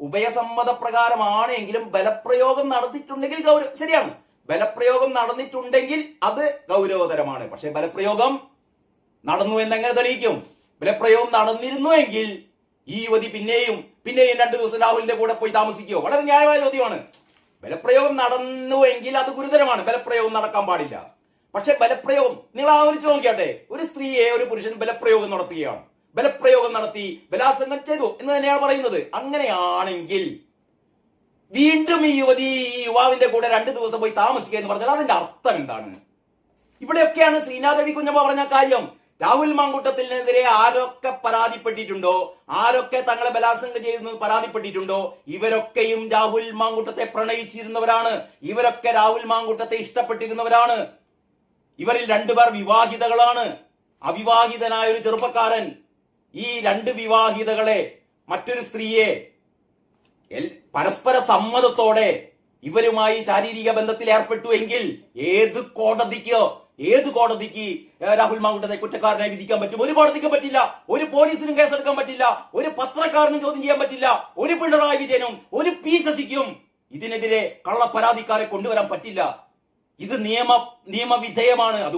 ഉഭയസമ്മത പ്രകാരമാണ് എങ്കിലും ബലപ്രയോഗം നടന്നിട്ടുണ്ടെങ്കിൽ ഗൗരവ. ശരിയാണ്. ബലപ്രയോഗം നടന്നിട്ടുണ്ടെങ്കിൽ അത് ഗൗരവതരമാണ്. പക്ഷെ ബലപ്രയോഗം നടന്നു എന്നെങ്ങനെ തെളിയിക്കും? ബലപ്രയോഗം നടന്നിരുന്നു എങ്കിൽ ഈ യുവതി പിന്നെയും പിന്നെയും രണ്ടു ദിവസം രാഹുലിന്റെ കൂടെ പോയി താമസിക്കുകയോ വളരെ ന്യായമായ ചോദ്യമാണ്. ബലപ്രയോഗം നടന്നു എങ്കിൽ അത് ഗുരുതരമാണ്. ബലപ്രയോഗം നടക്കാൻ പാടില്ല. പക്ഷെ ബലപ്രയോഗം നിങ്ങൾ ആലോചിച്ച് നോക്കിയാട്ടെ. ഒരു സ്ത്രീയെ ഒരു പുരുഷൻ ബലപ്രയോഗം നടത്തുകയാണ്. ബലപ്രയോഗം നടത്തി ബലാത്സംഗം ചെയ്തു എന്ന് തന്നെയാണ് പറയുന്നത്. അങ്ങനെയാണെങ്കിൽ വീണ്ടും ഈ യുവതി ഈ യുവാവിന്റെ കൂടെ രണ്ടു ദിവസം പോയി താമസിക്കുക എന്ന് പറഞ്ഞാൽ അതിന്റെ അർത്ഥം എന്താണ്? ഇവിടെയൊക്കെയാണ് ശ്രീനാഥവി കുഞ്ഞമ്മ പറഞ്ഞ കാര്യം. രാഹുൽ മാങ്കൂട്ടത്തിനെതിരെ ആരൊക്കെ പരാതിപ്പെട്ടിട്ടുണ്ടോ? ആരൊക്കെ തങ്ങളെ ബലാത്സംഗം ചെയ്തെന്ന് പരാതിപ്പെട്ടിട്ടുണ്ടോ? ഇവരൊക്കെയും രാഹുൽ മാങ്കൂട്ടത്തെ പ്രണയിച്ചിരുന്നവരാണ്. ഇവരൊക്കെ രാഹുൽ മാങ്കൂട്ടത്തെ ഇഷ്ടപ്പെട്ടിരുന്നവരാണ്. ഇവരിൽ രണ്ടുപേർ വിവാഹിതകളാണ്. അവിവാഹിതനായ ഒരു ചെറുപ്പക്കാരൻ ഈ രണ്ട് വിവാഹിതകളെ മറ്റൊരു സ്ത്രീയെ പരസ്പര സമ്മതത്തോടെ ഇവരുമായി ശാരീരിക ബന്ധത്തിൽ ഏർപ്പെട്ടു എങ്കിൽ ഏത് കോടതിക്കോ ഏത് കോടതിക്ക് രാഹുൽ മാങ്കുട്ടത്തെ കുറ്റക്കാരനായി വിധിക്കാൻ പറ്റും? ഒരു കോടതിക്കും പറ്റില്ല. ഒരു പോലീസിനും കേസെടുക്കാൻ പറ്റില്ല. ഒരു പത്രക്കാരനും ചോദ്യം ചെയ്യാൻ പറ്റില്ല. ഒരു പിണറായി വിജയനും ഒരു പി ശശിക്കും ഇതിനെതിരെ കള്ളപ്പരാതിക്കാരെ കൊണ്ടുവരാൻ പറ്റില്ല. ഇത് നിയമ നിയമവിധേയമാണ്. അത്